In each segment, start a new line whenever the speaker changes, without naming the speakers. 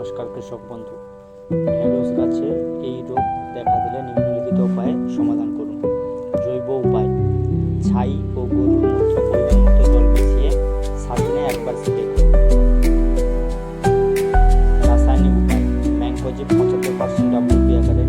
নমস্কার কৃষক বন্ধু। ঢেঁড়স গাছে এই রোগ দেখা দিলে নিম্নলিখিত উপায়ে সমাধান করুন। জৈব উপায়, ছাই ও গরুর মূত্র পরিমাণ মতো জল মিশিয়ে একবার রাসায়নিক উপায় পঁচাত্তর পার্সেন্ট ডাব্লিউপি আকারে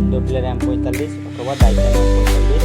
ইন্ডোপ্লের পঁয়তাল্লিশ অথবা পঁয়তাল্লিশ